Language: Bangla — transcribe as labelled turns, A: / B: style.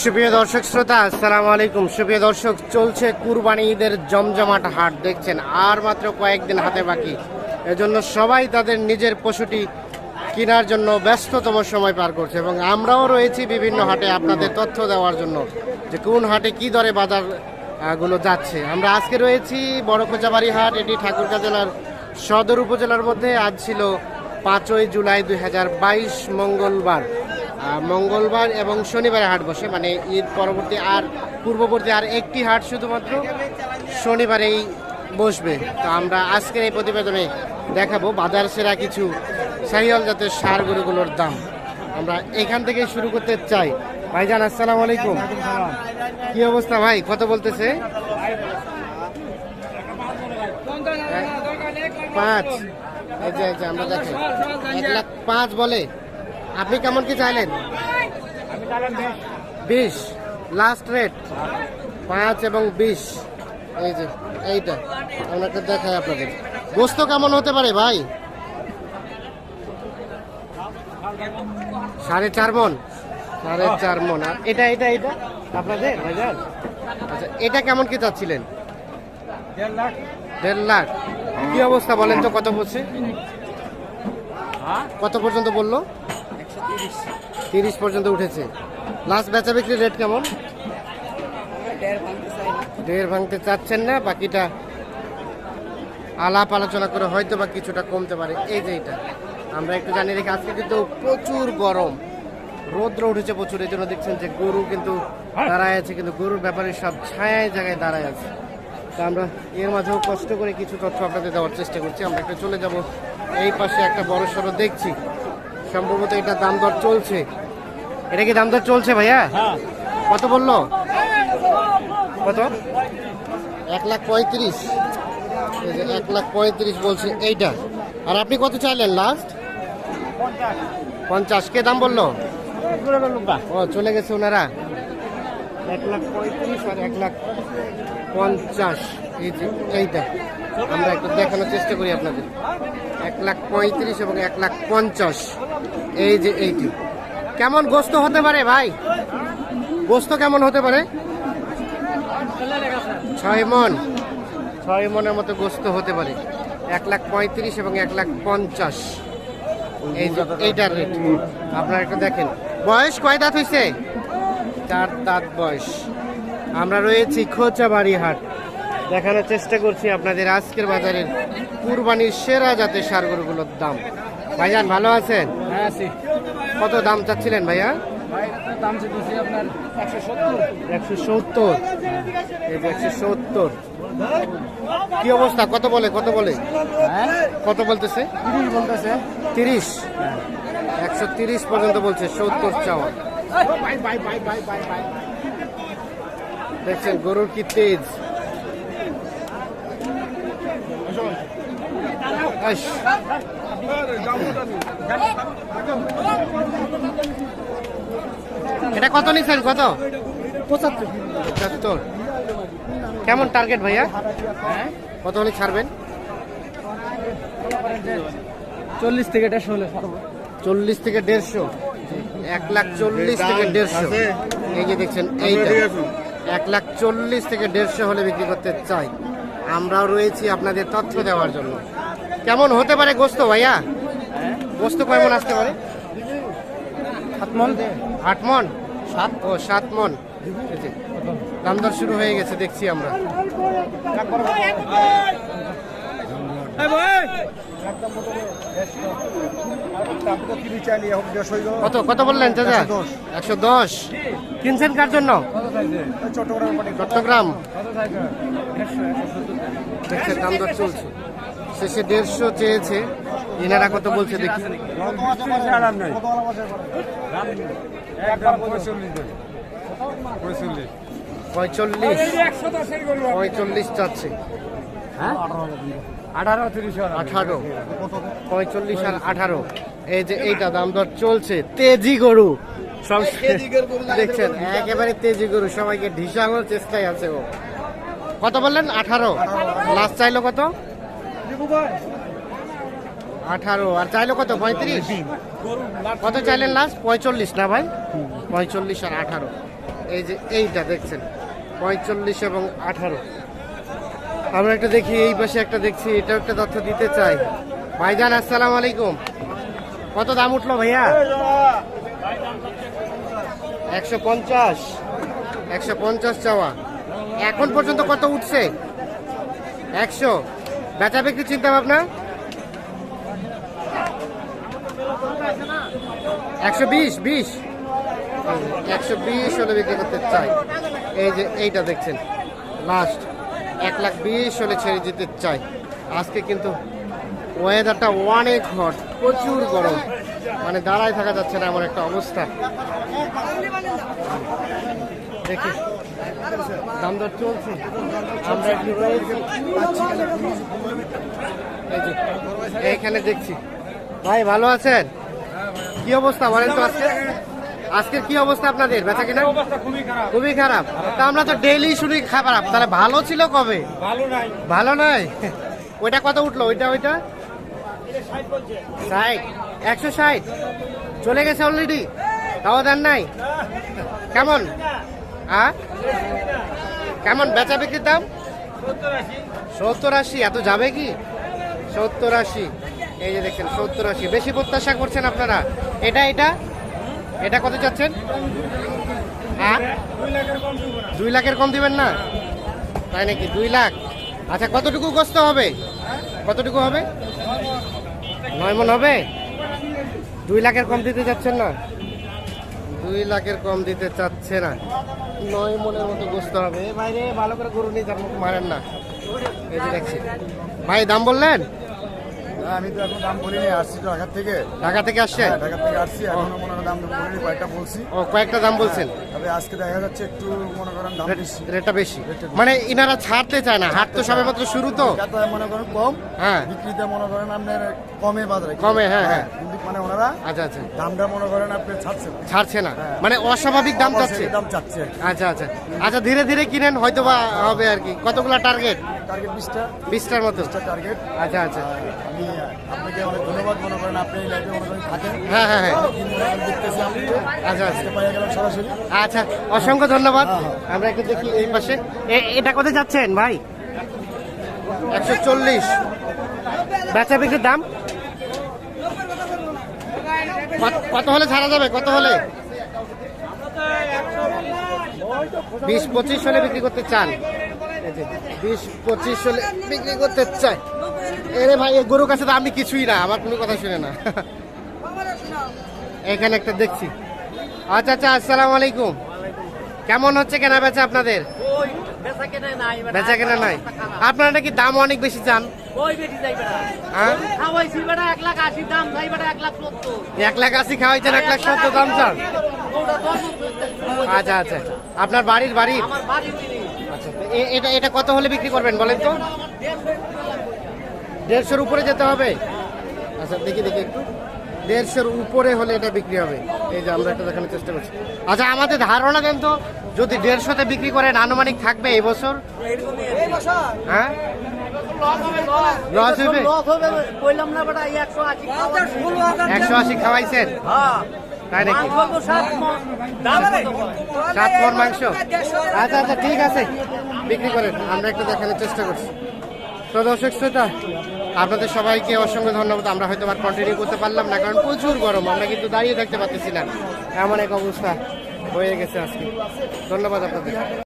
A: সুপ্রিয় দর্শক শ্রোতা, আসসালামু আলাইকুম। সুপ্রিয় দর্শক, চলছে কুরবানি ঈদের জমজমাট হাট, দেখছেন? আর মাত্র কয়েকদিন হাতে বাকি। এজন্য সবাই তাদের নিজের পশুটি কেনার জন্য ব্যস্ততম সময় পার করছে এবং আমরাও রয়েছি বিভিন্ন হাটে আপনাদের তথ্য দেওয়ার জন্য যে কোন হাটে কি দরে বাজারগুলো যাচ্ছে। আমরা আজকে রয়েছি বড় কোচাবাড়ি হাট, এটি ঠাকুরগাঁ জেলার সদর উপজেলার মধ্যে আজ ছিল পাঁচই জুলাই দুই হাজার বাইশ মঙ্গলবার। মঙ্গলবার এবং শনিবারে হাট বসে মানে ঈদ পরবর্তী আর পূর্ববর্তী আর একটি হাট শুধুমাত্র শনিবারেই বসবে। তো আমরা আজকের এই প্রতিবেদনে দেখাবো বাজার সেরা কিছু সাহিয়াল জাতের সার গরুগুলোর দাম। আমরা এখান থেকে শুরু করতে চাই। ভাইজান আসসালামু আলাইকুম। কি অবস্থা ভাই? কত বলতেছে? পাঁচ। এই যে আমরা দেখেন। এক লাখ পাঁচ বলে। আপনি কেমন কি চাইলেন? বিশ। লাস্ট রেট পাঁচ এবং বিশ। এই যে, এইটা। একটা দেখাই আপনাদের। গোস্ত কেমন হতে পারে ভাই? সাড়ে চার মন। সাড়ে চার মন। আর এটা এটা এটা? আপনাদের? আচ্ছা এটা কেমন কি চাচ্ছিলেন? দেড় লাখ। কি অবস্থা বলেন তো কত বলছে? কত পর্যন্ত বলল? তিরিশ পর্যন্ত উঠেছে। লাস্ট বেচা বিক্রি রেট কেমন? দেড় ভাঙতে চাচ্ছেন না বাকিটা আলাপ আলোচনা করে হয়তো বা কিছুটা কমতে পারে। এই যে এটা। আমরা একটু জানিয়ে রেখে আজকে কিন্তু প্রচুর গরম। রৌদ্র উঠেছে প্রচুর এই জন্য দেখছেন যে গরু কিন্তু দাঁড়ায় আছে কিন্তু গরুর ব্যাপারে সব ছায়ায় জায়গায় দাঁড়ায় আছে। তা আমরা এর মাঝেও কষ্ট করে কিছু তথ্য আপনাদের দেওয়ার চেষ্টা করছি। আমরা একটু চলে যাব এই পাশে একটা বড় সড়ো দেখছি। সম্ভবত এটা দাম দর চলছে। এটা কি দাম দর চলছে ভাইয়া? কত বলল? কত? এক লাখ পঁয়ত্রিশ। এক লাখ পঁয়ত্রিশ বলছে এইটা। আর আপনি কত চাইলেন লাস্ট পঞ্চাশ। কে দাম বলল? ও চলে গেছে ওনারা। এক লাখ পঁয়ত্রিশ আর এক লাখ পঞ্চাশ। এই যে এইটা আমরা একটু দেখানোর চেষ্টা করি আপনাদের। এক লাখ পঁয়ত্রিশ এবং এক লাখ পঞ্চাশ। এই যে এইটি। কেমন গোস্ত হতে পারে ভাই? গোস্ত কেমন হতে পারে? ছয় মন। ছয় মনের মতো গোস্ত হতে পারে। এক লাখ পঁয়ত্রিশ এবং এক লাখ পঞ্চাশ। এইটার রেট আপনারা একটু দেখেন। বয়স কয় দাঁত হয়েছে চার দাঁত বয়স। আমরা রয়েছি খোঁচাবাড়ি হাট দেখানোর চেষ্টা করছি আপনাদের আজকের বাজারের কুরবানির সেরা জাতের সারগরুগুলোর দাম। ভাইজান ভালো আছেন?
B: হ্যাঁ
A: কত দাম চাচ্ছিলেন ভাইয়া?
B: একশো সত্তর।
A: একশো সত্তর? কি অবস্থা? কত বলে কত বলে?
B: হ্যাঁ?
A: কত বলতেছে?
B: তিরিশ বলতেছে।
A: তিরিশ? একশো তিরিশ পর্যন্ত বলছে সত্তর চাওয়া। দেখছেন গরুর কি তেজ? এটা কত নিচ্ছেন কত?
B: পঁচাত্তর।
A: পঁচাত্তর কেমন টার্গেট ভাইয়া? কত হলে ছাড়বেন?
B: চল্লিশ থেকে দেড়শো হলে
A: চল্লিশ থেকে দেড়শো। এক লাখ চল্লিশ থেকে দেড়শো। এই যে দেখছেন এইটা। এক লাখ চল্লিশ থেকে দেড়শো হলে বিক্রি করতে চাই। আমরাও রয়েছি আপনাদের তথ্য দেওয়ার জন্য। কেমন হতে পারে গোস্ত ভাইয়া? গোস্ত কেমন আসতে পারে?
B: সাত মন।
A: আট মন?
B: সাত।
A: ও সাত মন। দাম দর শুরু হয়ে গেছে দেখছি আমরা। কত কত বললেন চাচা? একশো দশ। কিনছেন কার জন্য? চট্টগ্রাম। দাম দর চলছে। শেষে দেড়শো চেয়েছে। এনারা কত বলছে দেখি। পঁয়চল্লিশ। পঁয়চল্লিশ চাচ্ছে।
B: হ্যাঁ? আঠারো তিরিশ
A: আঠারো। পঁয়চল্লিশ আর আঠারো। এই যে এইটা দাম দর চলছে। তেজি গরু। সব দেখছেন একেবারে তেজি গরু সবাইকে ঢিসানোর চেষ্টায় আছে ও। কত বললেন? আঠারো। লাস্ট চাইলো কত? আঠারো। আর চাইলো কত? পঁয়ত্রিশ? কত চাইলেন লাস্ট পঁয়তাল্লিশ না ভাই? পঁয়তাল্লিশ আর আঠারো। এই যে এইটা দেখছেন পঁয়তাল্লিশ এবং আঠারো। আমরা একটা দেখি এই পাশে একটা দেখছি এটা একটা তথ্য দিতে চাই। ভাইজান আসসালামু আলাইকুম। কত দাম উঠল ভাইয়া? একশো পঞ্চাশ। একশো পঞ্চাশ চাওয়া। এখন পর্যন্ত কত উঠছে? একশো। বেচা বিক্রি চিন্তা ভাবনা একশো বিশ বিশ। একশো বিশ হলে বিক্রি করতে চাই। এই যে এইটা দেখছেন। লাস্ট এক লাখ বিশ হলে ছেড়ে যেতে চাই। আজকে কিন্তু ওয়েদারটা অনেক হট প্রচুর গরম। মানে দাঁড়ায় থাকা যাচ্ছে না এমন একটা অবস্থা। দেখি দাম দর চলছে। আমরা একটু এইখানে দেখছি। ভাই ভালো আছেন? কি অবস্থা বলেন তো আজকে? আজকের কি অবস্থা আপনাদের? বেচা কিনা? খুবই খারাপ। তা আমরা তো ডেইলি শুনি খারাপ তাহলে ভালো ছিল কবে?
B: ভালো নাই।
A: ভালো নয় ওইটা কত উঠল? ওইটা ওইটা? ষাট, একশো ষাট। চলে গেছে অলরেডি তাও দেন নাই। কেমন? আ? কেমন? বেচা বিক্রির দাম? সত্তর আশি। এত যাবে কি? সত্তর আশি। এই যে দেখছেন, সত্তর আশি। বেশি প্রত্যাশা করছেন আপনারা। এটা এটা? এটা কত চাচ্ছেন? হ্যাঁ দুই লাখের কম দিবেন না? তাই নাকি? দুই লাখ। আচ্ছা কতটুকু গোস্ত হবে? কতটুকু হবে? নয় মন হবে? দুই লাখের কম দিতে চাচ্ছেন না? দুই লাখের কম দিতে চাচ্ছে না। নয় মনের মতো গোস্ত হবে। বাইরে ভাই রে ভালো করে গরু নিয়ে যার মতো মারেন না। এই যে দেখছি। ভাই দাম বললেন?
C: আমি তো এখন দাম বলিনি আসছি তো ঢাকার থেকে।
A: ঢাকা থেকে আসছেন?
C: হ্যাঁ, ঢাকা থেকে আসছি এখনও মনে করেন দাম বলিনি কয়েকটা বলছি।
A: ও কয়েকটা দাম বলছেন?
C: তবে আজকে দেখা যাচ্ছে একটু মনে করেন দাম বেশি।
A: রেটটা বেশি। মানে ইনারা ছাড়তে চায় না হাট তো সবে মাত্র শুরু তো।
C: মনে করেন কম।
A: হ্যাঁ।
C: বিক্রিতে মনে করেন আপনার কমে বাজারে।
A: কমে, হ্যাঁ, হ্যাঁ।
C: কিন্তু মানে ওনারা
A: আচ্ছা আচ্ছা।
C: দামটা মনে করেন আপনি ছাড়ছে না।
A: ছাড়ছে না।
C: হ্যাঁ।
A: মানে অস্বাভাবিক দাম চাচ্ছে।
C: দাম চাচ্ছে।
A: আচ্ছা আচ্ছা। আচ্ছা ধীরে ধীরে কিনেন হয়তো বা হবে আর কি। কতগুলা টার্গেট
C: টার্গেট বিশটা।
A: বিশটার মতো।
C: বিশটা টার্গেট
A: আচ্ছা আচ্ছা।
C: আমি আপনাকে অনেক ধন্যবাদ মনে করেন আপনি এই লাইভে মনে করেন থাকেন।
A: হ্যাঁ হ্যাঁ হ্যাঁ।
C: দেখতেছি আপনি।
A: আচ্ছা আচ্ছা।
C: আজকে পাইয়া গেলাম সরাসরি।
A: আচ্ছা অসংখ্য ধন্যবাদ। আমরা একটু দেখি এই পাশে। এটা কোথায় যাচ্ছেন ভাই? একশো চল্লিশ। বেচা বিক্রির দাম? কত- হলে ছাড়া যাবে? কত হলে? বিশ পঁচিশ হলে বিক্রি করতে চান। বিশ পঁচিশ হলে বিক্রি করতে চাই এরে ভাই গরুর কাছে তো আমি কিছুই না আমার কোনো কথা শুনে না। এখানে একটা দেখছি। আচ্ছা আচ্ছা আসসালামু আলাইকুম। কেমন হচ্ছে কেনা বেচা আপনাদের? বেচা কেনা নাই আপনারা নাকি দাম অনেক বেশি চান? হ্যাঁ?
D: এক লাখ আশি
A: খাওয়াইছেন এক লাখ সত্তর দাম চান? আচ্ছা আচ্ছা। আপনার বাড়ির বাড়ি? আচ্ছা এটা এটা কত হলে বিক্রি করবেন বলেন তো? দেড়শোর উপরে যেতে হবে। আচ্ছা দেখি দেখি একটু। দেড়শোর উপরে হলে এটা বিক্রি হবে। এই যে আমরা একটা দেখানোর চেষ্টা করছি। আচ্ছা আমাদের ধারণা দেন তো যদি দেড়শোতে বিক্রি করেন, আনুমানিক থাকবে এই বছর? হ্যাঁ?
D: একশো আশি
A: খাওয়াইছেন? তাই নাকি? সাত মন মাংস? আচ্ছা আচ্ছা ঠিক আছে। বিক্রি করেন, আমরা একটু দেখানোর চেষ্টা করছি। তো দর্শক শ্রোতা আপনাদের সবাইকে অসংখ্য ধন্যবাদ। আমরা হয়তো আর কন্টিনিউ করতে পারলাম না, কারণ প্রচুর গরম, আমরা কিন্তু দাঁড়িয়ে থাকতে পারতেছি না। এমন এক অবস্থা হয়ে গেছে আজকে। ধন্যবাদ আপনাদের।